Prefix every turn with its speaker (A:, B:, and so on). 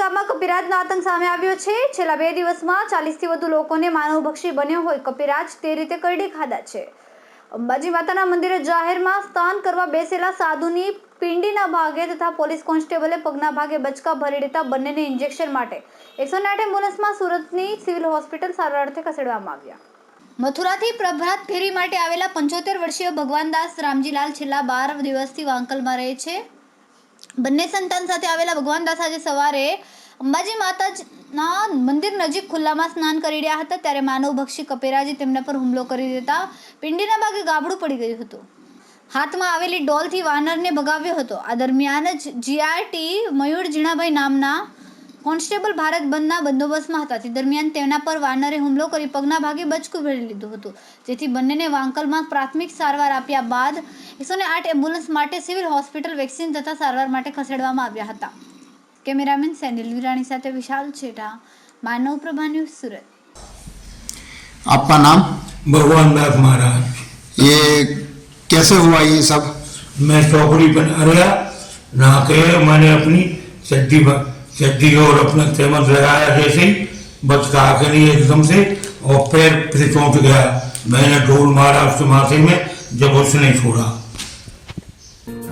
A: ગામમાં કપિરાજનો આતંક સામે આવ્યો છે. છેલ્લા બે દિવસમાં ચાલીસથી વધુ લોકોને માનવભક્ષી બન્યો હોય. કપિરાજ તે રીતે કરડી ખાધા છે. અંબાજી માતાના મંદિરે જાહેરમાં સ્નાન કરવા બેસેલા સાધુની પિંડીના ભાગે તથા પોલીસ કોન્સ્ટેબલે પગના ભાગે બચકા ભરી દેતા બંનેને ઇન્જેક્શન માટે એકસો આઠ એમ્બ્યુલન્સમાં સુરતની સિવિલ હોસ્પિટલ સારવાર અર્થે ખસેડવામાં આવ્યા. મથુરાથી પ્રભાત ફેરી માટે આવેલા પંચોતેર વર્ષીય ભગવાનદાસ રામજીલાલ છેલ્લા બાર દિવસથી વાંકલમાં રહે છે. બંને સંતાન સાથે આવેલા ભગવાનદાસ આજે સવારે અંબાજી માતાના મંદિર નજીક ખુલ્લામાં સ્નાન કરી રહ્યા હતા. ત્યારે માનવભક્ષી કપેરાજી તેમના પર હુમલો કરી દેતા પિંડીના ભાગે ગાબડું પડી ગયું હતું. હાથમાં આવેલી ડોલથી વાનરને ભગાવ્યો હતો. આ દરમિયાન જ જીઆરટી મયુર જીણાભાઈ નામના કોન્સ્ટેબલ ભારત બંધના બંદોબસ્તમાં હતા. તે દરમિયાન તેના પર વાનરે હુમલો કરી પગના ભાગે બચકું ભરી લીધું હતું. જેથી બંનેને વાંકલમાં પ્રાથમિક સારવાર આપ્યા બાદ એકસો ને આઠ એમ્બ્યુલન્સ માટે સિવિલ હોસ્પિટલ વેક્સિન તથા સારવાર માટે ખસેડવામાં આવ્યા હતા કેમેરામેન સેનિલ વિરાણી સાથે વિશાલ છેઠા માનવ પ્રભા ન્યૂઝ સુરત
B: आपका नाम
C: भगवान दास महाराज
B: ये कैसे हुआ ये सब
C: मैं चौकड़ी पर अड़िया नहा के मैंने अपनी चड्डी पर चड्डी और अपना तेमत लगाया जैसे ही बच का आके नहीं एकदम से और पैर से चोट गया मैंने ढोल मारा उसके माथे में जब उसने छोड़ा